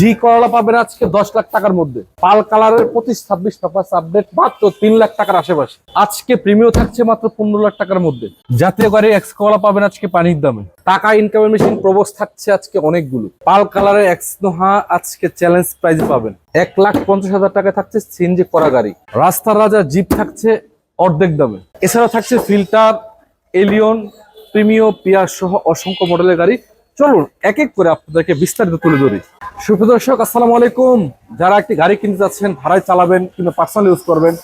জি করলা পাবেন আজকে দশ লাখ টাকার মধ্যে। পাল কালারের পঁচিশ, ছাব্বিশ পেপার আপডেট মাত্র তিন লাখ টাকার আশেপাশে। আজকে প্রিমিয় থাকছে মাত্র পনেরো লাখ টাকার মধ্যে। জাতীয় গাড়ি এক্স করলা পাবেন আজকে পানির দামে। টাকা ইনকামের মেশিন প্রবোস থাকছে আজকে অনেকগুলো। পাল কালারের এক্স নোহা আজকে চ্যালেঞ্জ প্রাইজ পাবেন। এক লাখ পঞ্চাশ হাজার টাকা থাকছে সিএনজি করা গাড়ি। রাস্তার রাজা জিপ থাকছে অর্ধেক দামে। এছাড়া থাকছে ফিল্টার এলিয়ন প্রিমিও পিয়ার সহ অসংখ্য মডেলের গাড়ি। চলুন এক এক করে আপনাদেরকে বিস্তারিত তুলে ধরি। সুপ্রদর্শক আসসালামু আলাইকুম। যারা একটি গাড়ি কিনতে যাচ্ছেন, ভাড়ায় চালাবেন কিংবা পার্সোনাল ইউজ করবেন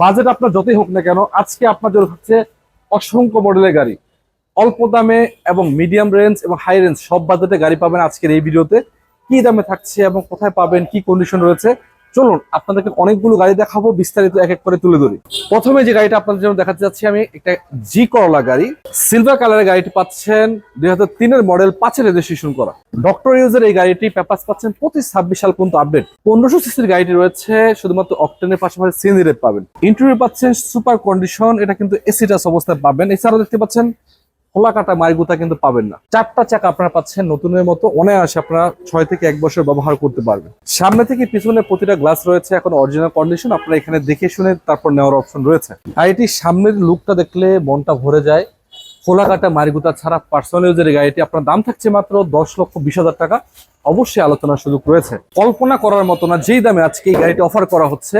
বাজেট আপনার যতই হোক না কেন, আজকে আপনাদের হচ্ছে অসংখ্য মডেলের গাড়ি। অল্প দামে এবং মিডিয়াম রেঞ্জ এবং হাই রেঞ্জ সব বাজেটে গাড়ি পাবেন আজকের এই ভিডিওতে। কি দামে থাকছে এবং কোথায় পাবেন, কি কন্ডিশন রয়েছে চলুন আপনাদেরকে অনেকগুলো গাড়ি দেখাবো, বিস্তারিত এক এক করে তুলে ধরি। প্রথমে যে গাড়িটা আপনাদের জন্য দেখাতে যাচ্ছি আমি একটা জি করলা গাড়ি। সিলভার কালারের গাড়িটি পাচ্ছেন দুই হাজার তিনের মডেল পাঁচের রেজিস্ট্রেশন করা। ডক্টর ইউজের এই গাড়িটি পেপার পাচ্ছেন প্রতি ছাব্বিশ সাল পর্যন্ত আপডেট পনেরোশো সিসির গাড়িটি রয়েছে, শুধুমাত্র অকটেনের পাশাপাশি সিএনজি রেট পাবেন। ইন্টারভিউ পাচ্ছেন সুপার কন্ডিশন এটা কিন্তু এসি টাচ অবস্থায় পাবেন। এছাড়াও দেখতে পাচ্ছেন খোলা কাটা মারিগুতা কিন্তু পাবেন না। চারটা চাকা আপনারা পাচ্ছেন নতুনের মতো, অনায়াসে আপনারা ছয় থেকে এক বছর ব্যবহার করতে পারবেন। সামনে থেকে পিছনে প্রতিটা গ্লাস রয়েছে, এখন অরিজিনাল কন্ডিশন আপনারা এখানে দেখে শুনে তারপর নেওয়ার অপশন রয়েছে। এটি সামনের লুকটা দেখলে মনটা ভরে যায়। খোলা কাটা মারিগুতা ছাড়া পার্সোনাল ইউজের গাড়িটি, আপনার দাম থাকছে মাত্র দশ লক্ষ বিশ হাজার টাকা। অবশ্যই আলোচনার সুযোগ রয়েছে। কল্পনা করার মতো না, যেই দামে আজকে এই গাড়িটি অফার করা হচ্ছে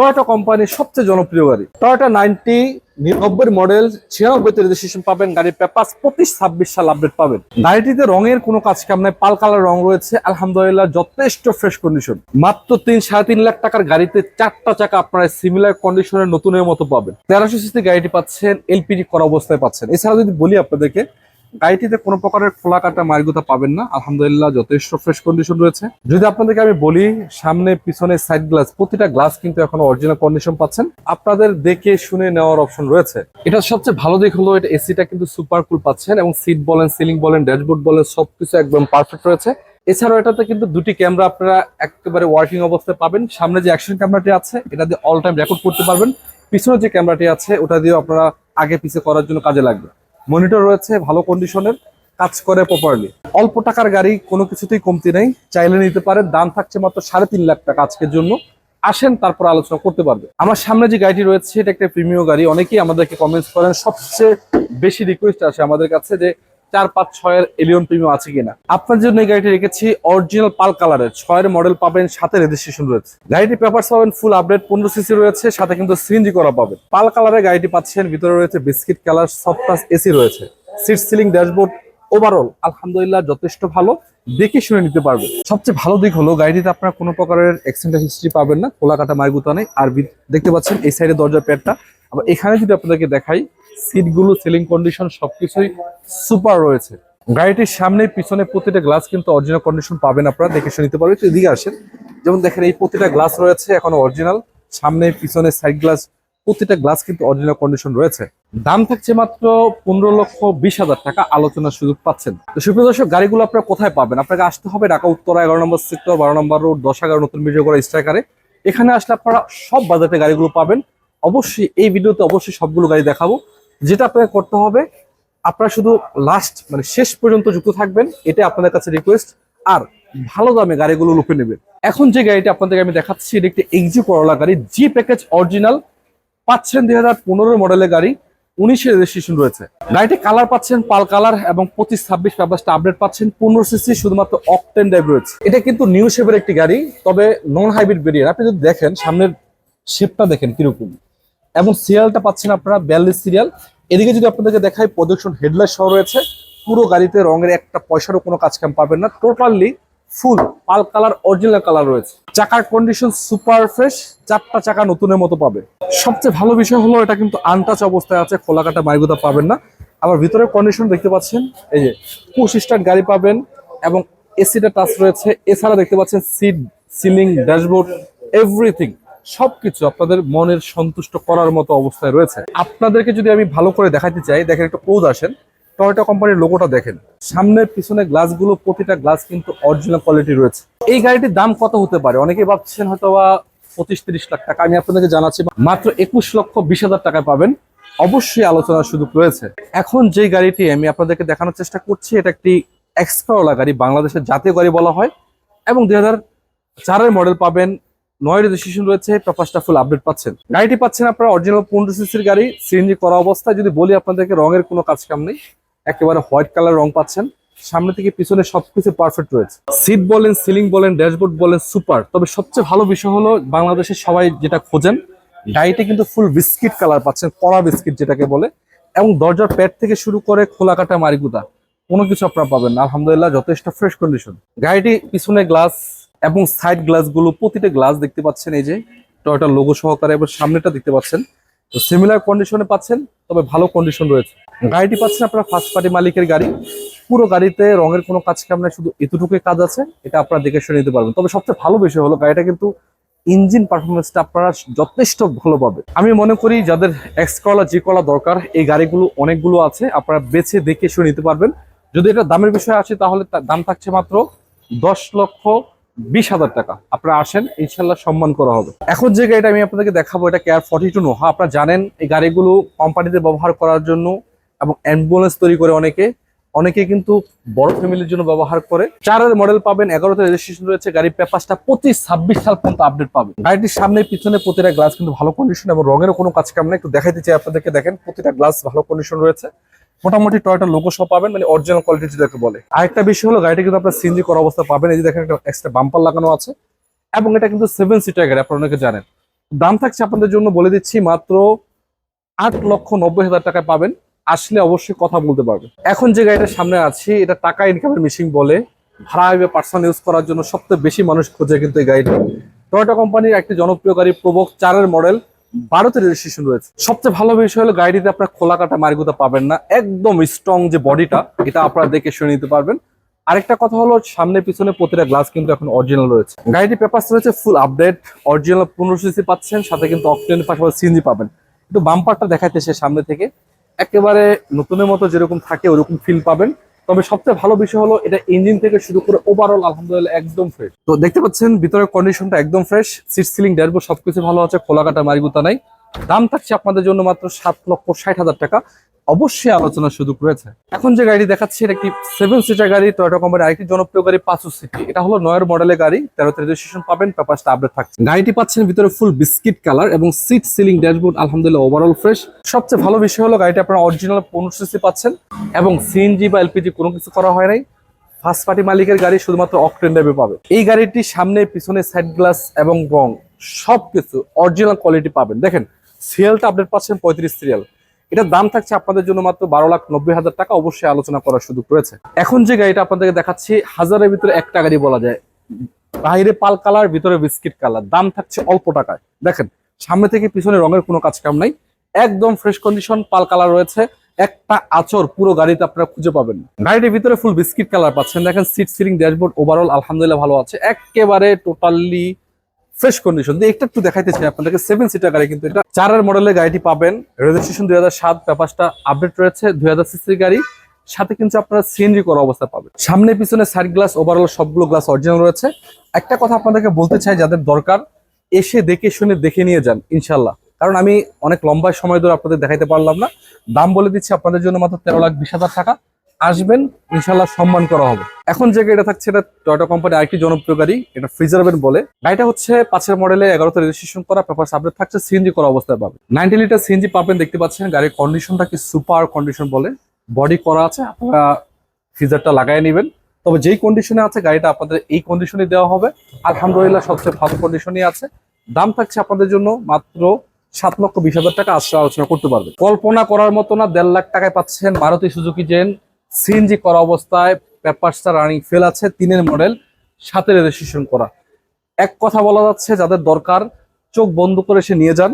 টয়োটা কোম্পানির সবচেয়ে জনপ্রিয় গাড়ি। টয়োটা নাইনটি, নিরানব্বই মডেল ছিয়ানব্বইতে রেজিস্ট্রেশন পাবেন, গাড়ির পেপার পঁচিশ, ছাব্বিশ সাল আপডেট পাবেন। গাড়িটিতে রঙের কোনো কাজ কাম নাই, পাল কালার রং রয়েছে, আলহামদুলিল্লাহ যথেষ্ট ফ্রেশ কন্ডিশন মাত্র তিন, সাড়ে তিন লাখ টাকার গাড়িতে চারটা চাকা আপনারা সিমিলার কন্ডিশনের নতুনের মতো পাবেন। তেরোশো সিসি গাড়িটি পাচ্ছেন, এলপিজি করা অবস্থায় পাচ্ছেন। এছাড়া যদি বলি আপনাদেরকে গাড়িটিতে কোনো প্রকারের খোলা কাটা মার্গুতা পাবেন না। আলহামদুলিল্লাহ যথেষ্ট ফ্রেশ কন্ডিশন রয়েছে। যদি আপনাদেরকে আমি বলি, সামনে, পিছনে সাইড গ্লাস প্রতিটা গ্লাস কিন্তু এখন অরিজিনাল কন্ডিশন পাচ্ছেন। আপনাদের দেখে শুনে নেওয়ার অপশন রয়েছে। এটা সবচেয়ে ভালো দিক হলো, এটা এসিটা কিন্তু সুপার কুল পাচ্ছেন এবং সিট বলেন সিলিং বলেন ড্যাশবোর্ড বলেন, সবকিছু একদম পারফেক্ট রয়েছে। এছাড়াও এটাতে কিন্তু দুটি ক্যামেরা আপনারা একেবারে ওয়ার্কিং অবস্থায় পাবেন। সামনে যে অ্যাকশন ক্যামেরাটি আছে, এটা দিয়ে অল টাইম রেকর্ড করতে পারবেন। পিছনে যে ক্যামেরাটি আছে, ওটা দিয়ে আপনারা আগে পিছে করার জন্য কাজে লাগবে। মনিটর রয়েছে, ভালো কন্ডিশনের কাজ করে প্রপারলি অল্প টাকার গাড়ি, কোনো কিছুতেই কমতি নেই। চাইলে নিতে পারেন, দাম থাকছে মাত্র সাড়ে তিন লাখ টাকা আজকের জন্য। আসেন, তারপর আলোচনা করতে পারবে। আমার সামনে যে গাড়িটি রয়েছে এটা একটা প্রিমিয় গাড়ি। অনেকেই আমাদেরকে কমেন্টস করেন, সবচেয়ে বেশি রিকোয়েস্ট আসে আমাদের কাছে যে চার পাঁচ ছয়ের এলিয়ন প্রিমিয়াম আছে কিনা। আপনার জন্য এই গাড়িটি রেখেছি অরিজিনাল পাল কালারের। ছয়ের মডেল পাবেন, সাথে রেজিস্ট্রেশন রয়েছে। গাড়িটি পেপার পাবেন ফুল আপডেট পনেরো সিসি রয়েছে, সাথে কিন্তু সিএনজি করা পাবেন। পাল কালারের গাড়িটি পাচ্ছেন, ভিতরে রয়েছে biscuit colour soft touch AC রয়েছে। সিট সিলিং ড্যাশবোর্ড ওভারঅল আলহামদুলিল্লাহ যথেষ্ট ভালো। দেখে শুনে নিতে পারবে সবচেয়ে ভালো দিক হলো, গাড়িটিতে আপনার কোনো প্রকারের অ্যাক্সিডেন্ট হিস্ট্রি পাবেন না। খোলা কাটা মারগুতা নেই। আর দেখতে পাচ্ছেন, এই সাইডে দরজার প্যাডটা। আবার এখানে যদি আপনাদেরকে দেখাই সিটগুলো সিলিং কন্ডিশন সবকিছুই সুপার রয়েছে। গাড়িটির সামনে, পিছনে প্রতিটা গ্লাস কিন্তু অরিজিনাল কন্ডিশন পাবেন আপনারা, দেখে শুনে নিতে পারবেন। একটু এদিকে আসেন। যেমন দেখেন, এই প্রতিটা গ্লাস রয়েছে, এখনও অরিজিনাল সামনে, পিছনে সাইড গ্লাস প্রতিটা গ্লাস কিন্তু অরিজিনাল কন্ডিশন রয়েছে। দাম থাকছে মাত্র পনেরো লক্ষ বিশ হাজার টাকা, আলোচনার সুযোগ পাচ্ছেন। তো সুপ্রিয় দর্শক, গাড়িগুলো আপনারা কোথায় পাবেন? আপনাকে আসতে হবে ঢাকা, উত্তরা, এগারো নম্বর সেক্টর বারো নম্বর রোড দশ এগারো, নতুন বিজয়গড় স্ট্রাইকারে এখানে আসলে আপনারা সব বাজারে গাড়িগুলো পাবেন। অবশ্যই এই ভিডিওতে অবশ্যই সবগুলো গাড়ি দেখাবো। যেটা আপনাকে করতে হবে, আপনারা শুধু লাস্ট মানে শেষ পর্যন্ত যুক্ত থাকবেন এটা আপনাদের কাছে রিকোয়েস্ট আর ভালো দামে গাড়িগুলো লুপে নেবেন। এখন যে গাড়িটা আপনাদেরকে আমি দেখাচ্ছি, এটা একটি এক্সি করলা গাড়ি জি প্যাকেজ অরিজিনাল পাচ্ছেন দুই হাজার পনেরো মডেলের গাড়ি, উনিশের রেজিস্ট্রেশন রয়েছে। গাড়িটি কালার পাচ্ছেন, পাল কালার এবং পঁচিশ, ছাব্বিশ পেপারসটা আপডেট পাচ্ছেন, পনেরো সিসি শুধুমাত্র অকটেন ড্রাইভ রয়েছে। এটা কিন্তু নিউ শেপের একটি গাড়ি, তবে নন হাইব্রিড ভেরিয়েন্ট আপনি যদি দেখেন, সামনের শেপটা দেখেন কীরকম। এবং সিরিয়ালটা পাচ্ছেন আপনারা বিয়াল্লিশ সিরিয়াল এদিকে যদি আপনাদেরকে দেখাই প্রদর্শন হেডলাইট সহ রয়েছে। পুরো গাড়িতে রঙের একটা পয়সারও কোনো কাজ কাম পাবেন না। Totally full pearl colour original colour রয়েছে। চাকার কন্ডিশন সুপার ফ্রেশ চারটা চাকা নতুনের মতো পাবে। সবচেয়ে ভালো বিষয় হলো, এটা কিন্তু আনটাচ অবস্থায় আছে খোলা কাটা মাইগুদা পাবেন না। আবার ভিতরের কন্ডিশন দেখতে পাচ্ছেন, এই যে পুশ স্টার্ট গাড়ি পাবেন এবং এসিটা টাচ রয়েছে। এছাড়া দেখতে পাচ্ছেন সিট সিলিং ড্যাশবোর্ড এভরিথিং সবকিছু আপনাদের মনের সন্তুষ্ট করার মতো অবস্থায় রয়েছে। আপনাদেরকে যদি আমি ভালো করে দেখাতে চাই, দেখেন একটা ক্লোজ আসেন। টয়োটা কোম্পানির লোগোটা দেখেন। সামনের পিছনে গ্লাসগুলো, প্রতিটা গ্লাস কিন্তু অরিজিনাল কোয়ালিটি রয়েছে। এই গাড়িটির দাম কত হতে পারে? অনেকে ভাবছেন হয়তো বা পঁচিশ তিরিশ লাখ টাকা। আমি আপনাদেরকে জানাচ্ছি, মাত্র একুশ লক্ষ বিশ হাজার টাকায় পাবেন। অবশ্যই আলোচনার সুযোগ রয়েছে। এখন যে গাড়িটি আমি আপনাদেরকে দেখানোর চেষ্টা করছি, এটা একটি এক্সকারওয়ালা গাড়ি, বাংলাদেশের জাতীয় গাড়ি বলা হয়। এবং দুই হাজার চারের মডেল পাবেন নয় রেজিস্ট্রেশন রয়েছে পেপারসটা ফুল আপডেট পাচ্ছেন। গাড়িটি পাচ্ছেন আপনারা অরিজিনাল পনেরো সিসির গাড়ি, সিএনজি করা অবস্থায়। যদি বলি আপনাদেরকে, রঙের কোনো কাজ কাম নেই। একেবারে হোয়াইট কালার রং পাচ্ছেন। সামনে থেকে পিছনে সবকিছু পারফেক্ট রয়েছে। সিট বলেন সিলিং বলেন ড্যাশবোর্ড বলেন সুপার তবে সবচেয়ে ভালো বিষয় হলো, বাংলাদেশের সবাই যেটা খোঁজেন গাড়িতে কিন্তু ফুল বিস্কিট কালার পাচ্ছেন, কড়া বিস্কিট যেটাকে বলে। এবং দরজার প্যাড থেকে শুরু করে খোলা কাটা মারিগুদা কোনো কিছু আপনারা পাবেন আলহামদুলিল্লাহ, যথেষ্ট ফ্রেশ কন্ডিশন গাড়িটি পিছনে গ্লাস এবং সাইড গ্লাসগুলো, প্রতিটা গ্লাস দেখতে পাচ্ছেন এই যে টয়টা লোগো সহকারে এবং সামনেটা দেখতে পাচ্ছেন। তো সিমিলার কন্ডিশনে পাচ্ছেন, তবে ভালো কন্ডিশন রয়েছে। গাড়িটি পাচ্ছেন আপনারা ফার্স্ট পার্টি মালিকের গাড়ি। পুরো গাড়িতে রঙের কোনো কাজ কাম নাই, শুধু এতটুকুই কাজ আছে, এটা আপনারা দেখে শুনে নিতে পারবেন। তবে সবচেয়ে ভালো বিষয় হলো, গাড়িটা কিন্তু ইঞ্জিন পারফরমেন্সটা আপনারা যথেষ্ট ভালো পাবে। আমি মনে করি যাদের এক্স কলা জি কলা দরকার, এই গাড়িগুলো অনেকগুলো আছে, আপনারা বেছে দেখে শুনে নিতে পারবেন। যদি এটা দামের বিষয় আসে, তাহলে দাম থাকছে মাত্র দশ লক্ষ বিশ হাজার টাকা। আপনারা আসেন, ইনশাল্লাহ সম্মান করা হবে। এখন যে গাড়িটা আমি আপনাদেরকে দেখাবো, এটা কেয়ার ফর্টি টু নোহা। আপনারা জানেন, এই গাড়িগুলো কোম্পানিতে ব্যবহার করার জন্য এবং অ্যাম্বুলেন্স তৈরি করে অনেকে। অনেকে কিন্তু বড় ফ্যামিলির জন্য ব্যবহার করে। চারের মডেল পাবেন, এগারোতে রেজিস্ট্রেশন রয়েছে, গাড়ির পেপারসটা পঁচিশ, ছাব্বিশ সাল পর্যন্ত আপডেট পাবেন। গাড়িটির সামনে, পিছনে প্রতিটা গ্লাস কিন্তু ভালো কন্ডিশন এবং রঙেরও কোনো কাজ কাম নেই। একটু দেখাইতে চাই আপনাদেরকে, দেখেন, প্রতিটা গ্লাস ভালো কন্ডিশন রয়েছে। মোটামুটি টয়টা লোগো সহ পাবেন মানে অরিজিনাল কোয়ালিটি যেটাকে বলে। আরেকটা বিষয় হলো, গাড়িটা কিন্তু আপনার সিএনজি করা অবস্থা পাবেন। এই যে দেখেন, একটা এক্সট্রা বাম্পার লাগানো আছে। এবং এটা কিন্তু সেভেন সিটার গাড়ি, আপনারা অনেকে জানেন। দাম থাকছে আপনাদের জন্য বলে দিচ্ছি, মাত্র আট লক্ষ নব্বই হাজার টাকায় পাবেন। আসলে অবশ্যই কথা বলতে পারবে এখন যে গাড়িটার সামনে আছি, এটা টাকা ইনকামের মেশিন বলে, ভাড়া পার্সোনাল ইউজ করার জন্য সবচেয়ে বেশি মানুষ খোঁজে কিন্তু এই গাড়িটা। টয়োটা কোম্পানির একটি জনপ্রিয় গাড়ি প্রবক চারের মডেল ভারতে রেজিস্ট্রেশন রয়েছে। সবচেয়ে ভালো বিষয় হলো গাড়িটিতে আপনার খোলা কাটা মার্গুতা পাবেন না। একদম স্ট্রং যে বডিটা, এটা আপনারা দেখে শুনে নিতে পারবেন। আরেকটা কথা হলো, সামনে পিছনে প্রতিটা গ্লাস কিন্তু এখন অরিজিনাল রয়েছে। গাড়িটি পেপার রয়েছে ফুল আপডেট অরিজিনাল পনেরো সিসি পাচ্ছেন, সাথে কিন্তু অকটেনের পাশাপাশি সিএনজি পাবেন। একটু বাম্পারটা দেখাইতেছে সামনে থেকে। একেবারে নতুনের মতো যেরকম থাকে, ওরকম ফিল পাবেন। তবে সবচেয়ে ভালো বিষয় হলো এটা ইঞ্জিন থেকে শুরু করে ওভারঅল আলহামদুলিল্লাহ একদম ফ্রেশ তো দেখতে পাচ্ছেন, ভিতরের কন্ডিশনটা একদম ফ্রেশ সিট সিলিং ড্যাশবোর্ড সবকিছু ভালো আছে খোলা কাটা মারিগুতা নাই। দাম থাকছে আপনাদের জন্য মাত্র সাত লক্ষ ষাট হাজার টাকা। অবশ্যই আলোচনার সুযোগ রয়েছে। এখন যে গাড়ি দেখাচ্ছি, এটা একটি সেভেন সিটার গাড়ি টয়োটা কোম্পানির আরেকটি জনপ্রিয় গাড়ি পাঁচু সিটি এটা হলো নয়ের মডেলের গাড়ি। তেরোতে রেজিস্ট্রেশন পাবেন, পেপারসটা আপডেট থাকছে। গাড়িটি পাচ্ছেন ভিতরে ফুল বিস্কিট কালার এবং সিট সিলিং ড্যাশবোর্ড আলহামদুলিল্লাহ ওভারঅল ফ্রেশ সবচেয়ে ভালো বিষয় হলো গাড়িটা আপনারা অরিজিনাল পনেরো সিসি পাচ্ছেন এবং সিএনজি বা এলপিজি কোনো কিছু করা হয় নাই। ফার্স্ট পার্টি মালিকের গাড়ি শুধুমাত্র অকটেন ড্রাইভে পাবে। এই গাড়িটি সামনে, পিছনে সাইড গ্লাস এবং রং সবকিছু অরিজিনাল কোয়ালিটি পাবেন। দেখেন সিরিয়ালটা আপডেট পাচ্ছেন পঁয়ত্রিশ সিরিয়াল এটার দাম থাকছে আপনাদের জন্য মাত্র বারো লাখ নব্বই হাজার টাকা। অবশ্যই আলোচনা করার সুযোগ রয়েছে। এখন যে গাড়িটা আপনাদেরকে দেখাচ্ছি, হাজারের ভিতরে একটা গাড়ি বলা যায়। বাইরে পাল কালার, ভিতরে বিস্কিট কালার। দাম থাকছে অল্প টাকায়। দেখেন, সামনে থেকে পিছনে রঙের কোনো কাজ কাম নাই। একদম ফ্রেশ কন্ডিশন পাল কালার রয়েছে। একটা আচর পুরো গাড়িতে আপনারা খুঁজে পাবেন। গাড়িটির ভিতরে ফুল বিস্কিট কালার পাচ্ছেন। দেখেন সিট সিলিং ড্যাশবোর্ড ওভারঅল আলহামদুলিল্লাহ ভালো আছে। একেবারে টোটালি ফ্রেশ কন্ডিশন দিয়ে একটা একটু দেখাইতে চাই আপনাদেরকে সেভেন সিটার গাড়ি কিন্তু এটা। চারের মডেলের গাড়িটি পাবেন। রেজিস্ট্রেশন দুই হাজার সাত, পেপারসটা আপডেট রয়েছে। দুই হাজার সিসির গাড়ি। সাথে কিন্তু আপনারা সিএনজি করা অবস্থা পাবেন। সামনে পিছনে সাইড গ্লাস ওভারঅল সবগুলো গ্লাস অরিজিনাল রয়েছে। একটা কথা আপনাদেরকে বলতে চাই, যাদের দরকার, এসে দেখে শুনে দেখে নিয়ে যান ইনশাল্লাহ কারণ আমি অনেক লম্বা সময় ধরে আপনাদের দেখাইতে পারলাম না। দাম বলে দিচ্ছি আপনাদের জন্য মাত্র তেরো লাখ বিশ হাজার টাকা। আসবেন ইনশাল্লাহ সম্মান করা হবে। এখন যে গাড়িটা থাকছে, এটা টয়টা কোম্পানি আরেকটি জনপ্রিয় গাড়ি, এটা ফ্রিজারবেন বলে। গাড়িটা হচ্ছে পাঁচের মডেলে এগারোতে রেজিস্ট্রেশন করা, পেপার আপডেট থাকছে, সিএনজি করা অবস্থায় পাবেন। নাইনটি লিটার সিএনজি পাবেন, দেখতে পাচ্ছেন, গাড়ির কন্ডিশনটা কি সুপার কন্ডিশন বলে। বডি করা আছে, আপনারা ফ্রিজারটা লাগাই নেবেন। তবে যেই কন্ডিশনে আছে, গাড়িটা আপনাদের এই কন্ডিশনে দেওয়া হবে। আলহামদুলিল্লাহ, সবচেয়ে ভালো কন্ডিশনই আছে। দাম থাকছে আপনাদের জন্য মাত্র সাত লক্ষ বিশ হাজার টাকা আসলে আলোচনা করতে পারবে কল্পনা করার মতো না, দেড় লাখ টাকায় পাচ্ছেন মারুতি সুজুকি জেন সিএনজি করা অবস্থায় পেপারসটা রানিং ফেল আছে, তিনের মডেল সাথে রেজিস্ট্রেশন করা। এক কথা বলা যাচ্ছে, যাদের দরকার, চোখ বন্ধ করে সে নিয়ে যান।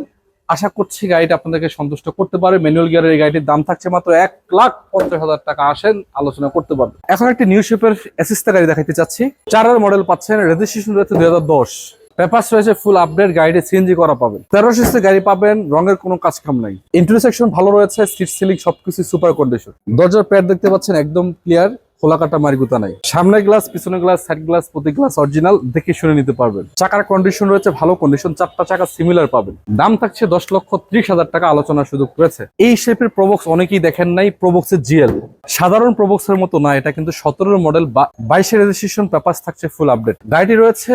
আশা করছি গাড়িটা আপনাদেরকে সন্তুষ্ট করতে পারে ম্যানুয়াল গিয়ারের এই গাড়িটির দাম থাকছে মাত্র এক লাখ পঞ্চাশ হাজার টাকা। আসেন, আলোচনা করতে পারবে এখন একটি নিউ শেপের অ্যাসিস্টা গাড়ি দেখাতে চাচ্ছি। চারের মডেল পাচ্ছেন রেজিস্ট্রেশন রয়েছে দুই হাজার দশ। পেপারস রয়েছে ফুল আপডেট গাড়িতে সিএনজি করা পাবেন। তেরো সিসি গাড়ি পাবেন, রঙের কোনো কাজ কাম নাই। ইন্টারসেকশন ভালো রয়েছে সিট সিলিং সবকিছু সুপার কন্ডিশন দরজার প্যাড দেখতে পাচ্ছেন, একদম ক্লিয়ার খোলা কাটা মারিগুতা নাই। সামনের গ্লাস পিছনের গ্লাস সাইড গ্লাস প্রতি গ্লাস অরিজিনাল দেখে শুনে নিতে পারবেন। চাকার কন্ডিশন রয়েছে, ভালো কন্ডিশন চারটা চাকা সিমিলার পাবেন। দাম থাকছে দশ লক্ষ ত্রিশ হাজার টাকা আলোচনার সুযোগ রয়েছে। এই শেপের প্রবক্স অনেকেই দেখেন নাই প্রবক্সের জিএল সাধারণ প্রবক্সের মতো না, এটা কিন্তু সতেরোর মডেল বাইশের রেজিস্ট্রেশন পেপার থাকছে ফুল আপডেট গাড়িটি রয়েছে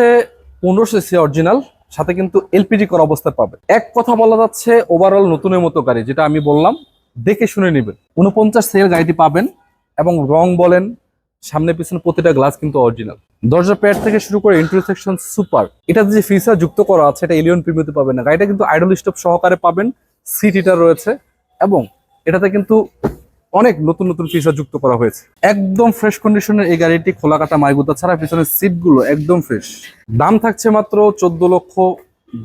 পনেরোশো সি অরিজিনাল সাথে কিন্তু এলপিজি করা অবস্থায় পাবে। এক কথা বলা যাচ্ছে ওভারঅল নতুনের মতো গাড়ি, যেটা আমি বললাম, দেখে শুনে নেবেন। উনপঞ্চাশ সেল গাড়িটি পাবেন এবং রং বলেন, সামনে পিছনে প্রতিটা গ্লাস কিন্তু অরিজিনাল দরজা প্যাড থেকে শুরু করে ইন্টারসেকশন সুপার এটাতে যে ফিচার যুক্ত করা আছে, এটা এলিয়ন প্রিমিয়তে পাবেন না। গাড়িটা কিন্তু আইডল স্টপ সহকারে পাবেন সিট হিটার রয়েছে, এবং এটাতে কিন্তু অনেক নতুন নতুন ফিচার যুক্ত করা হয়েছে। একদম ফ্রেশ কন্ডিশনের এই গাড়িটি খোলা কাটা মাইগুতা ছাড়া পিছনের সিটগুলো একদম ফ্রেশ দাম থাকছে মাত্র চোদ্দ লক্ষ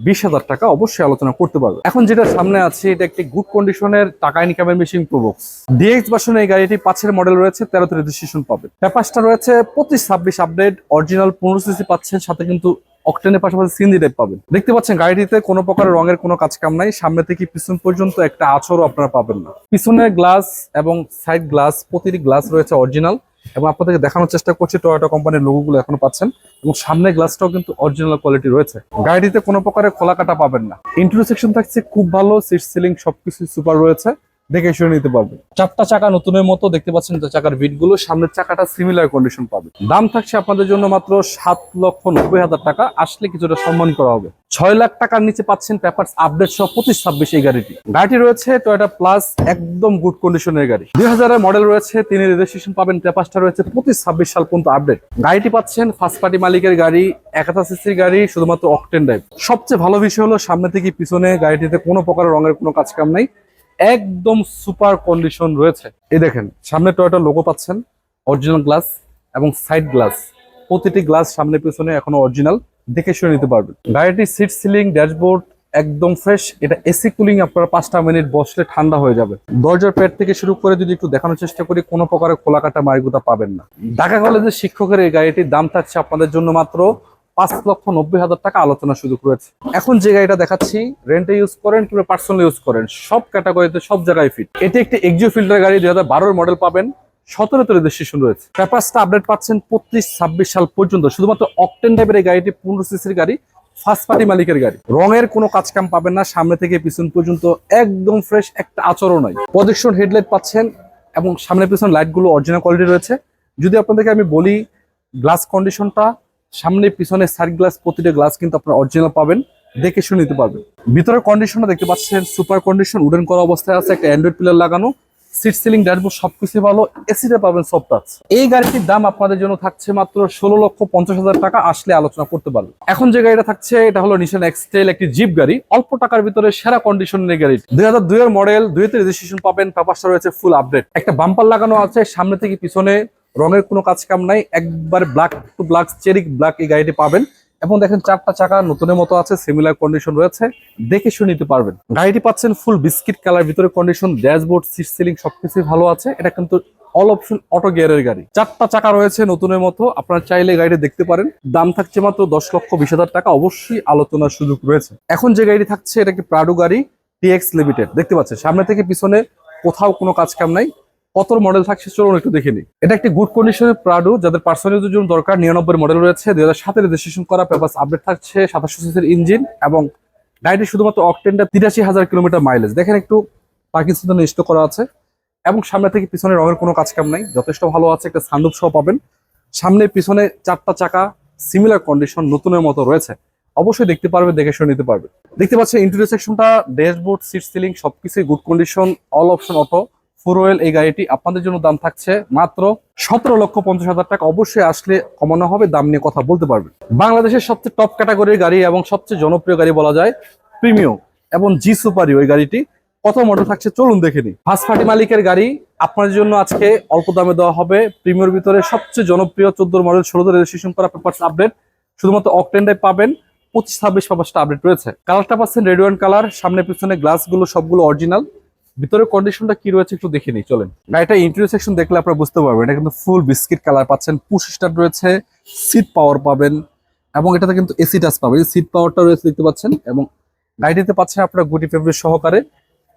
বিশ হাজার টাকা, অবশ্যই আলোচনা করতে পারবে। এখন যেটা সামনে আছে, এটা একটি গুড কন্ডিশনের টাকা ইনকামের মেশিন প্রবক্স ডিএক্স ভার্সনে এই গাড়িটি পাঁচের মডেল রয়েছে, তেরোতে রেজিস্ট্রেশন পাবে। পেপারসটা রয়েছে পঁচিশ ছাব্বিশ আপডেট অরিজিনাল পনেরো সিসি পাচ্ছেন, সাথে কিন্তু অকটেনের পাশাপাশি সিন্দি টাইপ পাবেন। দেখতে পাচ্ছেন গাড়িটিতে কোনো প্রকার রঙের কোনো কাজ কাম নাই, সামনে থেকে পিছন পর্যন্ত একটা আছরও আপনারা পাবেন না। পিছনের গ্লাস এবং সাইড গ্লাস, প্রতিটি গ্লাস রয়েছে অরিজিনাল এবং আপনাদেরকে দেখানোর চেষ্টা করছি টয়োটা কোম্পানির লোগোগুলো এখনও পাচ্ছেন এবং সামনের গ্লাসটাও কিন্তু অরিজিনাল কোয়ালিটি রয়েছে। গাড়িটিতে কোনো প্রকারের খোলা কাটা পাবেন না। ইন্টারভিউ সেকশন থাকছে খুব ভালো সিট সিলিং সবকিছু সুপার রয়েছে। দেখে শুনে নিতে পারবেন চারটা চাকা নতুনের মতো দেখতে পাচ্ছেন চাকার বিটগুলো সামনের চাকাটা সিমিলার কন্ডিশন পাবে। দাম থাকছে আপনাদের জন্য মাত্র সাত লক্ষ নব্বই হাজার টাকা, আসলে কিছুটা সম্মান করা হবে। ছয় লাখ টাকার নিচে পাচ্ছেন পেপারস আপডেট সহ পঁচিশ ছাব্বিশ এই গাড়িটি। গাড়িটি রয়েছে টয়োটা প্লাস একদম গুড কন্ডিশনের গাড়ি। দুই হাজারের মডেল রয়েছে, তিনি রেজিস্ট্রেশন পাবেন, পেপারসটা রয়েছে পঁচিশ ছাব্বিশ সাল পর্যন্ত আপডেট গাড়িটি পাচ্ছেন ফার্স্ট পার্টি মালিকের গাড়ি একাতা সিসির গাড়ি, শুধুমাত্র অকটেন ড্রাইভ সবচেয়ে ভালো বিষয় হলো সামনে থেকে পিছনে গাড়িটিতে কোনো প্রকার রঙের কোনো কাজ কাম নাই। একদম সুপার কন্ডিশন রয়েছে। এই দেখেন, সামনে টয়োটা লোগো পাচ্ছেন অরিজিনাল গ্লাস এবং সাইড গ্লাস প্রতিটি গ্লাস সামনে পিছনে এখনও অরিজিনাল দেখে শুনে নিতে পারবেন। গাড়িটির সিট সিলিং ড্যাশবোর্ড একদম ফ্রেশ এটা এসি কুলিং আপনারা পাঁচটা মিনিট বসলে ঠান্ডা হয়ে যাবে। দরজার প্যাড থেকে শুরু করে যদি একটু দেখানোর চেষ্টা করি, কোনো প্রকারের খোলা কাটা মারিগুতা পাবেন না। ঢাকা কলেজের শিক্ষকের এই গাড়িটির দাম থাকছে আপনাদের জন্য মাত্র পাঁচ লক্ষ নব্বই হাজার টাকা আলোচনা সুযোগ রয়েছে। এখন যে গাড়িটা দেখাচ্ছি রেন্টে ইউজ করেন কিংবা পার্সোনাল ইউজ করেন, সব ক্যাটাগরিতে সব জায়গায় ফিট এটি একটি এক্সিও ফিল্টার গাড়ি, দুই হাজার মডেল পাবেন। সতেরো সতেরোতে রেজিস্ট্রেশন রয়েছে। পেপারসটা আপডেট পাচ্ছেন পঁচিশ ছাব্বিশ সাল পর্যন্ত। শুধুমাত্র অকটেন টাইপের এই গাড়িটি পনেরো সিসির গাড়ি ফার্স্ট পার্টি মালিকের গাড়ি। রঙের কোনো কাজ কাম পাবেন না, সামনে থেকে পিছন পর্যন্ত একদম ফ্রেশ একটা আচরণ নয় প্রজেকশন হেডলাইট পাচ্ছেন এবং সামনে পিছন লাইটগুলো অরিজিনাল কোয়ালিটি রয়েছে। যদি আপনাদেরকে আমি বলি গ্লাস কন্ডিশনটা সামনে পিছনে সাইড গ্লাস, প্রতিটা গ্লাস কিন্তু আপনারা অরিজিনাল পাবেন, দেখে শুনে নিতে পারবেন। ভিতরের কন্ডিশনটা দেখতে পাচ্ছেন সুপার কন্ডিশন উডেন করা অবস্থায় আছে, একটা অ্যান্ড্রয়েড প্লেয়ার লাগানো সিট সিলিং ড্যাশবোর্ড সবকিছু ভালো এসিতে পাবেন সব টাচ এই গাড়িটির দাম আপনাদের জন্য থাকছে মাত্র ষোলো লক্ষ পঞ্চাশ হাজার টাকা, আসলে আলোচনা করতে পারবেন এখন যে গাড়িটা থাকছে, এটা হলো নিশান এক্সটেল একটি জিপ গাড়ি। অল্প টাকার ভিতরে সেরা কন্ডিশনের গাড়ি দুই হাজার দুইয়ের মডেল দুইতে রেজিস্ট্রেশন পাবেন পেপারসটা রয়েছে ফুল আপডেট একটা বাম্পার লাগানো আছে, সামনে থেকে পিছনে রঙের কোনো কাজ কাম নাই, একবার ব্ল্যাক টু ব্ল্যাক চেরিক ব্ল্যাক এই গাড়িটি পাবেন। এবং দেখেন চারটা চাকা নতুনের মতো আছে সিমিলার কন্ডিশন রয়েছে, দেখে শুনে নিতে পারবেন। গাড়িটি পাচ্ছেন ফুল বিস্কিট কালার ভিতরে কন্ডিশন ড্যাশবোর্ড সিট সিলিং সবকিছু ভালো আছে। এটা কিন্তু অল অপশন অটো গিয়ারের গাড়ি। চারটা চাকা রয়েছে নতুনের মতো, আপনারা চাইলে গাড়িটি দেখতে পারেন। দাম থাকছে মাত্র দশ লক্ষ বিশ হাজার টাকা, অবশ্যই আলোচনার সুযোগ রয়েছে। এখন যে গাড়িটি থাকছে, এটা কি প্রাডো গাড়ি? টিএক্স লিমিটেড দেখতে পাচ্ছেন? সামনে থেকে পিছনে কোথাও কোনো কাজ কাম নাই। কত মডেল থাকছে চলুন একটু দেখে নিই। এটা একটি গুড কন্ডিশনের প্রাডু যাদের পার্সোনাল জন্য দরকার নিরানব্বই মডেল রয়েছে। দুই হাজার সাতের রেজিস্ট্রেশন করা পেপার আপডেট থাকছে, সাতাশশো সিসির ইঞ্জিন এবং গাড়িটি শুধুমাত্র অকটেনটা তিরাশি হাজার কিলোমিটার মাইলেজ দেখেন একটু পাকিস্তান নিশ্চিত করা আছে। এবং সামনে থেকে পিছনে রঙের কোনো কাজ কাম নাই। যথেষ্ট ভালো আছে, একটা সানরুফ সহ পাবেন। সামনে পিছনে চারটা চাকা সিমিলার কন্ডিশন নতুনের মতো রয়েছে। অবশ্যই দেখতে পারবে, দেখে শুনে নিতে পারবে। দেখতে পাচ্ছেন ইন্টেরিয়র সেকশনটা ড্যাশবোর্ড সিট সিলিং সবকিছুই good condition all option auto four wheel এই গাড়িটি আপনাদের জন্য দাম থাকছে মাত্র সতেরো লক্ষ পঞ্চাশ হাজার টাকা। অবশ্যই আসলে কমানো হবে, দাম নিয়ে কথা বলতে পারবেন। বাংলাদেশের সবচেয়ে টপ ক্যাটাগরির গাড়ি এবং সবচেয়ে জনপ্রিয় গাড়ি বলা যায় প্রিমিয়াম এবং জি সুপারি ওই গাড়িটি। কত মডেল থাকছে চলুন দেখে নিই। ফার্স্ট মালিকের গাড়ি আপনাদের জন্য আজকে অল্প দামে দেওয়া হবে। প্রিমিয়র ভিতরে সবচেয়ে জনপ্রিয় চোদ্দ মডেল ষোলোতে রেজিস্ট্রেশন করা পেপার্স আপডেট শুধুমাত্র অকটেন্ডাই পাবেন, পঁচিশ ছাব্বিশ পেপারসটা আপডেট রয়েছে। কালারটা পাচ্ছেন রেড ওয়ান কালার সামনে পিছনে গ্লাসগুলো সবগুলো অরিজিনাল ভিতরের কন্ডিশনটা কি রয়েছে একটু দেখে নিই, চলেন। গাড়িটা ইন্টেরিয়র সেকশন দেখলে আপনারা বুঝতে পারবেন, এটা কিন্তু ফুল বিস্কিট কালার পাচ্ছেন। পুশ স্টার্ট রয়েছে সিট পাওয়ার পাবেন, এবং এটাতে কিন্তু এসি টাচ পাবেন। সিট পাওয়ারটা রয়েছে দেখতে পাচ্ছেন, এবং গাড়িটিতে পাচ্ছেন আপনারা গুটি ফেব্রিক সহকারে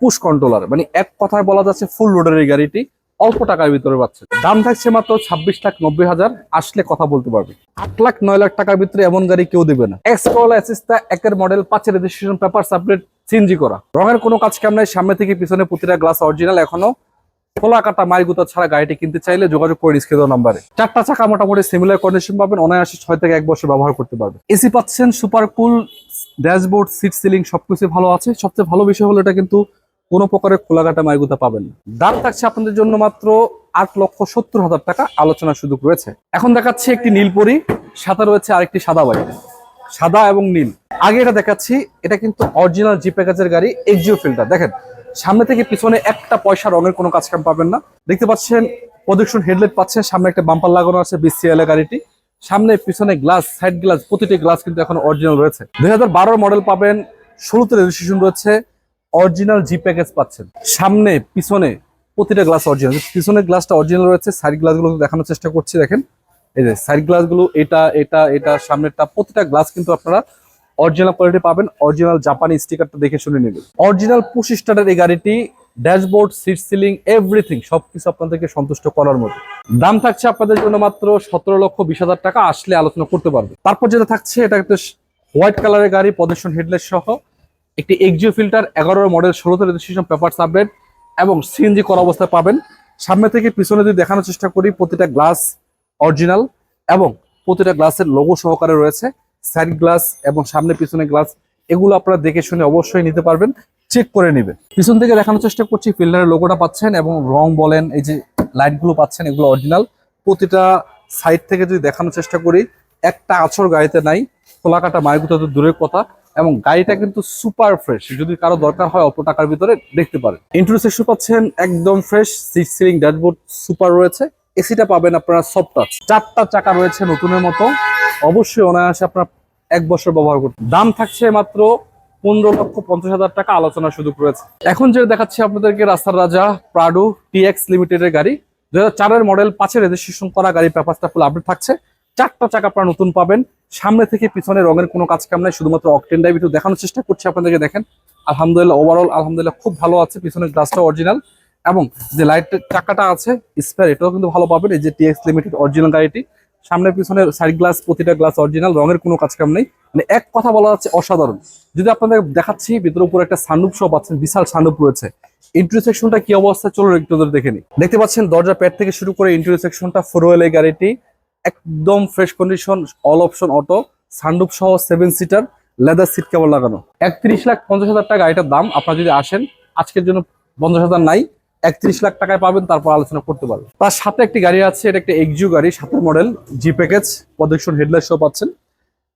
পুশ কন্ট্রোলার মানে এক কথায় বলা যাচ্ছে ফুল লোডের এই গাড়িটি, অল্প টাকার ভিতরে পাচ্ছেন দাম থাকছে মাত্র ছাব্বিশ লাখ নব্বই হাজার, আসলে কথা বলতে পারবে। আট লাখ নয় লাখ টাকার ভিতরে এমন গাড়ি কেউ দেবে না। এক্স কল অ্যাসিস্টা একের মডেল পাঁচের রেজিস্ট্রেশন পেপার সাবলেট সিনজি করা। রঙের কোনো কাজ কাম নাই, সামনে থেকে পিছনে প্রতিটা গ্লাস অরিজিনাল এখনও খোলা কাটা মাইগুতা ছাড়া গাড়িটি কিনতে চাইলে যোগাযোগ করে স্ক্রিন নাম্বারে চারটা চাকা মোটামুটি সিমিলার কন্ডিশন পাবেন, অনায়াসে ছয় থেকে এক বছর ব্যবহার করতে পারবেন। এসি পাচ্ছেন super cool dashboard seat ceiling সবকিছু ভালো আছে। সবচেয়ে ভালো বিষয় হলো এটা কিন্তু কোনো প্রকারের খোলা কাটা মাইগুতা পাবেন দাম থাকছে আপনাদের জন্য মাত্র আট লক্ষ সত্তর হাজার টাকা, আলোচনার সুযোগ রয়েছে। এখন দেখাচ্ছি একটি নীলপরি, সাথে রয়েছে আরেকটি সাদা বাইক সাদা এবং নীল। আগে এটা দেখাচ্ছি, এটা কিন্তু অরিজিনাল জি প্যাকেজের গাড়ি এক্সিও ফিল্টার দেখেন, সামনে থেকে পিছনে একটা পয়সা রঙের কোনো কাজ কাম পাবেন না। দেখতে পাচ্ছেন প্রদক্ষিণ হেডলাইট পাচ্ছেন, সামনে একটা বাম্পার লাগানো আছে বিসিএল গাড়িটি। সামনে, পিছনে গ্লাস সাইড গ্লাস প্রতিটি গ্লাস কিন্তু এখন অরিজিনাল রয়েছে। দুই হাজার বারো মডেল পাবেন ষোলোতে রেজিস্ট্রেশন রয়েছে অরিজিনাল জি প্যাকেজ পাচ্ছেন। সামনে, পিছনে প্রতিটা গ্লাস অরিজিনাল পিছনের গ্লাসটা অরিজিনাল রয়েছে সাইড গ্লাসগুলো দেখানোর চেষ্টা করছি, দেখেন। এই যে সাইড গ্লাসগুলো এটা এটা এটা, সামনেরটা, প্রতিটা গ্লাস কিন্তু আপনারা অরিজিনাল কোয়ালিটি পাবেন। অরিজিনাল জাপানি স্টিকারটা দেখে শুনে নেবেন। অরিজিনাল পঁচিশ স্টারের এই গাড়িটি ড্যাশবোর্ড সিট সিলিং এভরিথিং সবকিছু আপনাদেরকে সন্তুষ্ট করার মতো। দাম থাকছে আপনাদের জন্য মাত্র সতেরো লক্ষ বিশ হাজার টাকা, আসলে আলোচনা করতে পারবে। তারপর যেটা থাকছে, এটা একটা হোয়াইট কালারের গাড়ি প্রদর্শন হেডলাইট সহ। একটি এক্সিও ফিল্টার এগারো মডেল ষোলোতে রেজিস্ট্রেশন পেপার আপডেট এবং সিএনজি করা অবস্থায় পাবেন। সামনে থেকে পিছনে যদি দেখানোর চেষ্টা করি, প্রতিটা গ্লাস অরিজিনাল এবং প্রতিটা গ্লাসের লোগো সহকারে রয়েছে। সাইড গ্লাস এবং সামনে পিছনে গ্লাস এগুলো আপনারা দেখে শুনে অবশ্যই নিতে পারবেন চেক করে নেবেন। পিছন থেকে দেখানোর চেষ্টা করছি ফিল্টারের লোগোটা পাচ্ছেন এবং রং বলেন, এই যে লাইটগুলো পাচ্ছেন, এগুলো অরিজিনাল। প্রতিটা সাইড থেকে যদি দেখানোর চেষ্টা করি, একটা আছর গাড়িতে নাই খোলা কাটা মাইগুলো তো দূরের কথা এবং গাড়িটা কিন্তু সুপার ফ্রেশ যদি কারও দরকার হয় অল্প টাকার ভিতরে দেখতে পারেন। ইন্টারসেকশন পাচ্ছেন, একদম fresh seat ceiling dashboard super রয়েছে। এসিটা পাবেন আপনারা সফট টাচ চারটা চাকা রয়েছে নতুনের মতো। অবশ্যই অনায়াসে আপনার এক বছর ব্যবহার করতে দাম থাকছে মাত্র পনেরো লক্ষ পঞ্চাশ হাজার টাকা আলোচনার সুযোগ রয়েছে এখন যে দেখাচ্ছি আপনাদেরকে, রাস্তার রাজা প্রাডো টিএক্স লিমিটেডের গাড়ি। দু হাজার মডেল পাঁচের রেজিস্ট্রেশন করা গাড়ি পেপারটা ফুল আপডেট থাকছে। চারটা চাকা আপনারা নতুন পাবেন। সামনে থেকে পিছনে রঙের কোনো কাজ কাম নাই, শুধুমাত্র অকটেন ড্রাইভ একটু দেখানোর চেষ্টা করছি আপনাদেরকে দেখেন। আলহামদুলিল্লাহ ওভারঅল আলহামদুলিল্লাহ খুব ভালো আছে, পিছনের গ্লাসটা অরিজিনাল এবং যে লাইট চাকাটা আছে স্পেয়ার এটাও কিন্তু ভালো পাবেন। এই যে টিএক্স লিমিটেড অরিজিনাল গাড়িটি সামনে পিছনে সাইড গ্লাস প্রতিটা গ্লাস অরিজিনাল রঙের কোনো কাজ কাম নেই। মানে এক কথা বলা যাচ্ছে অসাধারণ। যদি আপনাদের দেখাচ্ছি, ভিতরে উপরে একটা সান্ডুপ সহ পাচ্ছেন বিশাল সান্ডুপ রয়েছে। ইন্টারিয়র সেকশনটা কি অবস্থা? চলুন একটু দেখে নিই। দেখতে পাচ্ছেন দরজা প্যাড থেকে শুরু করে ইন্টারিয়র সেকশনটা ফোর ওয়েল এই গাড়িটি, একদম fresh condition all option auto sunroof সহ সেভেন সিটার লেদার সিট কেবল লাগানো। একত্রিশ লাখ পঞ্চাশ হাজার টাকা গাড়িটার দাম। আপনারা যদি আসেন, আজকের জন্য পঞ্চাশ হাজার নাই। একত্রিশ লাখ টাকায় পাবেন, তারপর আলোচনা করতে পারবেন। তার সাথে একটি গাড়ি আছে, এটা একটা এক্সিউ গাড়ি, সাতের মডেল জি প্যাকেজ প্রদর্শন হেডলাইট সহ পাচ্ছেন।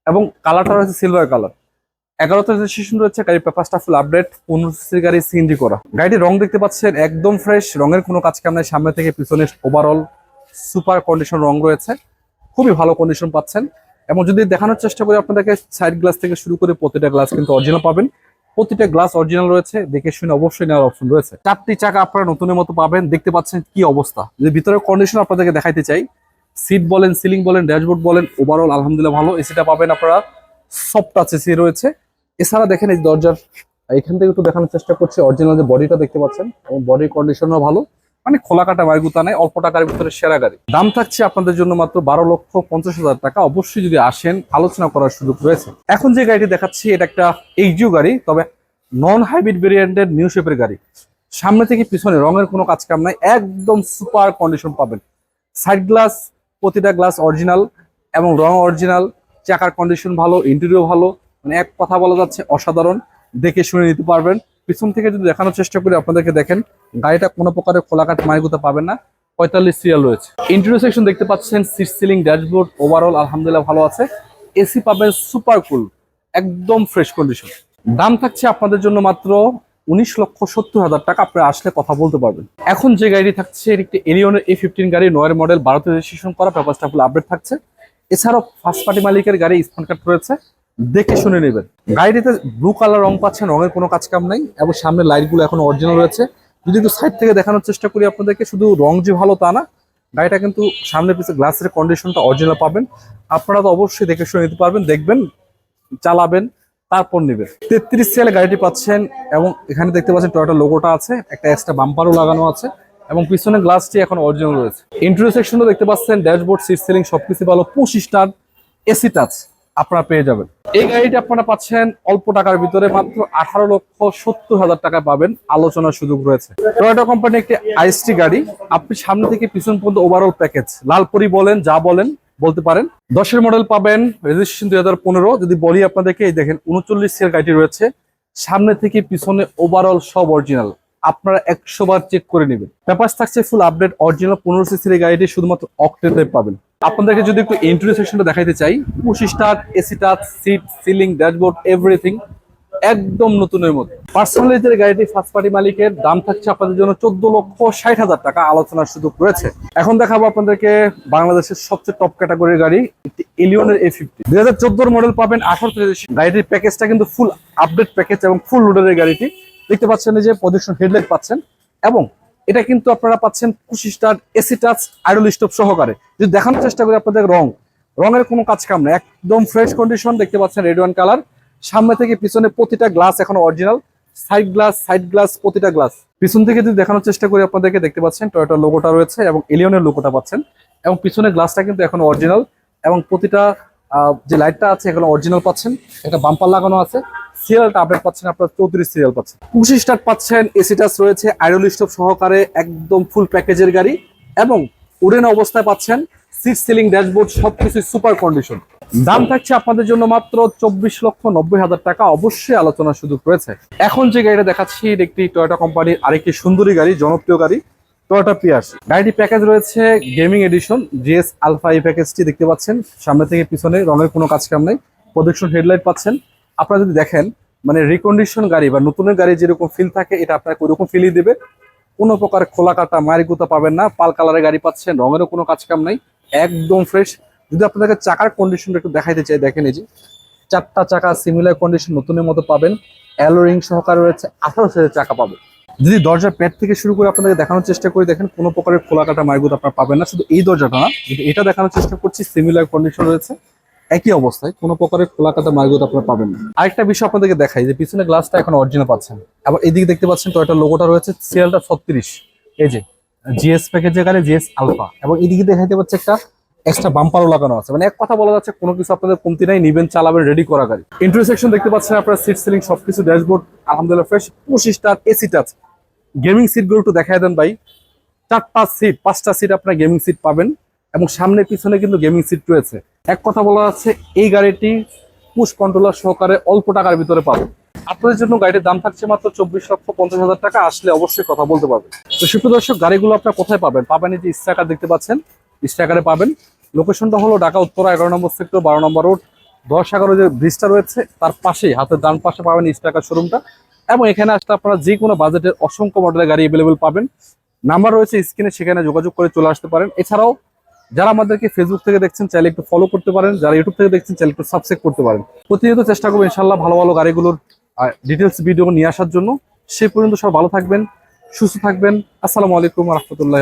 এবং কালারটা রয়েছে সিলভার কালার এগারোতে রেজিস্ট্রেশন রয়েছে, গাড়ির পেপারটা ফুল আপডেট পনেরো সিসির গাড়ি সিএনজি করা। গাড়িটির রং দেখতে পাচ্ছেন একদম ফ্রেশ রঙের কোনো কাজ কাম নাই, সামনে থেকে পিছনে ওভারঅল সুপার কন্ডিশন রং রয়েছে। খুবই ভালো কন্ডিশন পাচ্ছেন। এবং যদি দেখানোর চেষ্টা করি, আপনাদেরকে সাইড গ্লাস থেকে শুরু করে প্রতিটা গ্লাস কিন্তু অরিজিনাল পাবেন। প্রতিটা গ্লাস অরিজিনাল রয়েছে, দেখে শুনে অবশ্যই নেওয়ার অপশন রয়েছে। চারটি চাকা আপনারা নতুনের মতো পাবেন, দেখতে পাচ্ছেন কি অবস্থা। যদি ভিতরের কন্ডিশন আপনাদেরকে দেখাইতে চাই সিট বলেন সিলিং বলেন ড্যাশবোর্ড বলেন ওভারঅল আলহামদুলিল্লাহ ভালো এসিটা পাবেন আপনারা। সব টাচ এসি রয়েছে। এছাড়া দেখেন এই দরজার, এখান থেকে একটু দেখানোর চেষ্টা করছি অরিজিনাল যে বডিটা দেখতে পাচ্ছেন, এবং বডির কন্ডিশনও ভালো। মানে খোলা কাটা মারগুতা নাই, অল্প টাকার ভিতরে সেরা গাড়ি। দাম থাকছে আপনাদের জন্য মাত্র বারো লক্ষ পঞ্চাশ হাজার টাকা। অবশ্যই যদি আসেন, আলোচনা করার সুযোগ রয়েছে। এখন যে গাড়িটি দেখাচ্ছি, এটা একটা এইচজিও গাড়ি, তবে নন হাইব্রিড ভেরিয়েন্টের নিউ শেপের গাড়ি। সামনে থেকে পিছনে রঙের কোনো কাজ কাম নাই, একদম সুপার কন্ডিশন পাবেন। সাইড গ্লাস, প্রতিটা গ্লাস অরিজিনাল এবং রং অরিজিনাল, চাকার কন্ডিশন ভালো ইন্টেরিয়র ভালো মানে এক কথা বলা যাচ্ছে অসাধারণ। দেখে শুনে নিতে পারবেন। পিছন থেকে যদি দেখানোর চেষ্টা করি, আপনাদেরকে দেখেন গাড়িটা কোনো প্রকারের খোলাকাট মাইগুতে পাবেন না। পঁয়তাল্লিশ সিরিয়াল রয়েছে। ইন্টেরিয়র সেকশন দেখতে পাচ্ছেন সিট সিলিং ড্যাশবোর্ড ওভারঅল আলহামদুলিল্লাহ ভালো আছে। এসি পাবেন সুপার কুল একদম ফ্রেশ কন্ডিশন দাম থাকছে আপনাদের জন্য মাত্র উনিশ লক্ষ সত্তর হাজার টাকা। আপনারা আসলে কথা বলতে পারবেন। এখন যে গাড়ি থাকছে একটি এরিয়নের এ ফিফটিন গাড়ি, নয়ের মডেল ভারতে রেজিস্ট্রেশন করা পেপারটা ফুল আপডেট থাকছে। এছাড়াও ফার্স্ট পার্টি মালিকের গাড়ি, স্মার্ট কার্ড রয়েছে। দেখে শুনে নেবেন। গাড়িটিতে ব্লু কালার রং পাচ্ছেন, রঙের কোনো কাজ কাম নাই এবং সামনে লাইটগুলো এখন অরিজিনাল রয়েছে। যদি একটু সাইড থেকে দেখানোর চেষ্টা করি আপনাদেরকে, শুধু রং যে ভালো তা না, গাড়িটা কিন্তু সামনে পিছিয়ে গ্লাসের কন্ডিশনটা অরিজিনাল পাবেন। আপনারা তো অবশ্যই দেখে শুনে নিতে পারবেন, দেখবেন, চালাবেন, তারপর নেবেন। তেত্রিশ সিএল গাড়িটি পাচ্ছেন এবং এখানে দেখতে পাচ্ছেন টয়োটা লোগোটা আছে, একটা এক্সট্রা বাম্পারও লাগানো আছে এবং পিছনে গ্লাসটি এখন অরিজিনাল রয়েছে। ইন্টারিয়র সেকশনও দেখতে পাচ্ছেন ড্যাশবোর্ড সিট সিলিং সবকিছু ভালো পঁচিশ স্টার এসি টাচ আপনারা পেয়ে যাবেন। এই গাড়িটি আপনারা পাচ্ছেন অল্প টাকার ভিতরে মাত্র আঠারো লক্ষ সত্তর হাজার টাকায় পাবেন। আলোচনার সুযোগ রয়েছে। টয়োটা কোম্পানি একটি আইএসটি গাড়ি। আপনি সামনে থেকে পিছন পর্যন্ত ওভারঅল প্যাকেজ লালপুরি বলেন, যা বলেন, বলতে পারেন। দশের মডেল পাবেন রেজিস্ট্রেশন দুই হাজার পনেরো। যদি বলি আপনাদেরকে, এই দেখেন, উনচল্লিশ সিএর গাড়িটি রয়েছে। সামনে থেকে পিছনে ওভারঅল সব অরিজিনাল আপনারা একশো বার চেক করে নেবেন। পেপার থাকছে ফুল আপডেট অরিজিনাল পনেরো সিসির গাড়িটি শুধুমাত্র অক্টেতে পাবেন। আপনাদেরকে যদি একটু ইন্টারভিউ সেকশনটা দেখাইতে চাই পঁচিশ touch AC touch seat ceiling dashboard everything একদম নতুনের মতো পার্সোনালিজের গাড়িটি ফার্স্ট পার্টি মালিকের, দাম থাকছে আপনাদের জন্য চোদ্দ লক্ষ ষাট হাজার টাকা, আলোচনার সুযোগ রয়েছে। এখন দেখাবো আপনাদেরকে বাংলাদেশের সবচেয়ে টপ ক্যাটাগরির গাড়ি, একটি এলিয়নের এ ফিফটি দুই হাজার চোদ্দোর মডেল পাবেন আঠারো গাড়িটির প্যাকেজটা কিন্তু ফুল আপডেট প্যাকেজ এবং ফুল লোডের গাড়িটি। দেখতে পাচ্ছেন যে প্রজেকশন হেডলাইট পাচ্ছেন। এবং এটা কিন্তু আপনারা পাচ্ছেন পঁচিশ star AC touch idle stop সহকারে। যদি দেখানোর চেষ্টা করি আপনাদের রং, রঙের কোনো কাজ কাম না, একদম ফ্রেশ কন্ডিশন দেখতে পাচ্ছেন রেড ওয়ান কালার সামনে থেকে পিছনে প্রতিটা গ্লাস এখন original side glass side glass প্রতিটা গ্লাস পিছন থেকে যদি দেখানোর চেষ্টা করি আপনাদেরকে, দেখতে পাচ্ছেন টয়োটার লোগোটা রয়েছে এবং এলিয়নের লোগোটা পাচ্ছেন। এবং পিছনে গ্লাসটা কিন্তু এখন অরিজিনাল এবং প্রতিটা যে লাইটটা আছে এখন অরিজিনাল পাচ্ছেন। একটা বাম্পার লাগানো আছে। সিরিয়ালটা আপডেট পাচ্ছেন, আপনার চৌত্রিশ সিরিয়াল পাচ্ছেন। পঁচিশ স্টার পাচ্ছেন এসি টাচ রয়েছে আইডল স্টপ সহকারে একদম ফুল প্যাকেজের গাড়ি এবং উডেন অবস্থায় পাচ্ছেন সিট সিলিং ড্যাশবোর্ড সবকিছু সুপার কন্ডিশন দাম থাকছে আপনাদের জন্য মাত্র চব্বিশ লক্ষ নব্বই হাজার টাকা। অবশ্যই আলোচনার সুযোগ রয়েছে। এখন যে গাড়িটা দেখাচ্ছি একটি টয়োটা কোম্পানির আরেকটি সুন্দরী গাড়ি, জনপ্রিয় গাড়ি। টয়োটা পিয়ার্স গাড়িটি প্যাকেজ রয়েছে গেমিং এডিশন জিএস আলফা এই প্যাকেজটি দেখতে পাচ্ছেন। সামনে থেকে পিছনে রঙের কোনো কাজ কাম নেই। প্রদক্ষিণ হেডলাইট পাচ্ছেন। আপনারা যদি দেখেন মানে রিকন্ডিশন গাড়ি বা নতুনের গাড়ি যেরকম ফিল থাকে, এটা আপনাকে ওইরকম ফিলই দেবে। কোনো প্রকার খোলা কাটা মারি গুতা পাবেন না। পাল কালারের গাড়ি পাচ্ছেন, রঙেরও কোনো কাজ কাম নাই। একদম ফ্রেশ যদি আপনাদেরকে চাকার কন্ডিশনটা একটু দেখাইতে চাই, দেখেন এই যে। চারটা চাকা সিমিলার কন্ডিশন নতুনের মতো পাবেন। অ্যালোরিং সহকারে রয়েছে আঠারো সাইজের চাকা পাবেন। যদি দরজার প্যাড থেকে শুরু করে আপনাদেরকে দেখানোর চেষ্টা করি, দেখেন কোনো প্রকারের খোলা কাটা মারগুত আপনারা পাবেন না। শুধু এই দরজাটা না, যদি এটা দেখানোর চেষ্টা করছি সিমিলার কন্ডিশন রয়েছে। একই অবস্থায় কোনো প্রকারের খোলা কাটা মারগুত আপনারা পাবেন না। আরেকটা বিষয় আপনাদেরকে দেখাই, যে পিছনে গ্লাসটা এখন অরিজিনাল পাচ্ছেন। আবার এইদিকে দেখতে পাচ্ছেন টয়টার লোগোটা রয়েছে সিরিয়ালটা ছত্রিশ। এই যে জিএস প্যাকেজের গাড়ি জিএস আলফা এবং এদিকে দেখাইতে পাচ্ছে একটা এক্সট্রা বাম্পারও লাগানো আছে। মানে এক কথা বলা যাচ্ছে, কোনো কিছু আপনাদের কমতি নাই, নিবেন, চালাবেন রেডি করা গাড়ি। ইন্টারসেকশন দেখতে পাচ্ছেন আপনারা সিট সিলিং সবকিছু ড্যাশবোর্ড আলহামদুলিল্লাহ ফ্রেশ পঁচিশ টার এসি টাচ গেমিং সিটগুলো একটু দেখাই দেন ভাই। চার পাঁচ সিট পাঁচটা সিট আপনার গেমিং সিট পাবেন এবং সামনে পিছনে কিন্তু গেমিং সিট রয়েছে। এক কথা বলা যাচ্ছে, এই গাড়িটি পুশ কন্ট্রোলার সহকারে অল্প টাকার ভিতরে পাবেন। আপনাদের জন্য গাড়ির দাম থাকছে মাত্র চব্বিশ লক্ষ পঞ্চাশ হাজার টাকা, আসলে অবশ্যই কথা বলতে পারবেন। তো সুপ্রিয় দর্শক, গাড়িগুলো আপনার কোথায় পাবেন? পাবেন এই যে স্ট্রাকার দেখতে পাচ্ছেন। স্ট্রাকারে পাবেন। লোকেশনটা হলো ঢাকা উত্তরা, এগারো নম্বর সেক্টর বারো নম্বর রোড দশ এগারো যে ব্রিজটা রয়েছে, তার পাশেই, হাতের ডান পাশে পাবেন স্ট্রাকার শোরুমটা এবং এখানে আসলে আপনারা যে কোনো বাজেটের অসংখ্য মডেলের গাড়ি অ্যাভেলেবেল পাবেন। নাম্বার রয়েছে স্ক্রিনে, সেখানে যোগাযোগ করে চলে আসতে পারেন। এছাড়াও, যারা আমাদেরকে ফেসবুক থেকে দেখছেন চাইলে একটু ফলো করতে পারেন। যারা ইউটিউব থেকে দেখছেন চাইলে একটু সাবস্ক্রাইব করতে পারেন। প্রতিনিয়ত চেষ্টা করব ইনশাল্লাহ ভালো ভালো গাড়িগুলোর ডিটেলস ভিডিও নিয়ে আসার জন্য। সে পর্যন্ত সব ভালো থাকবেন, সুস্থ থাকবেন। আসসালামু আলাইকুম রহমতুল্লাহ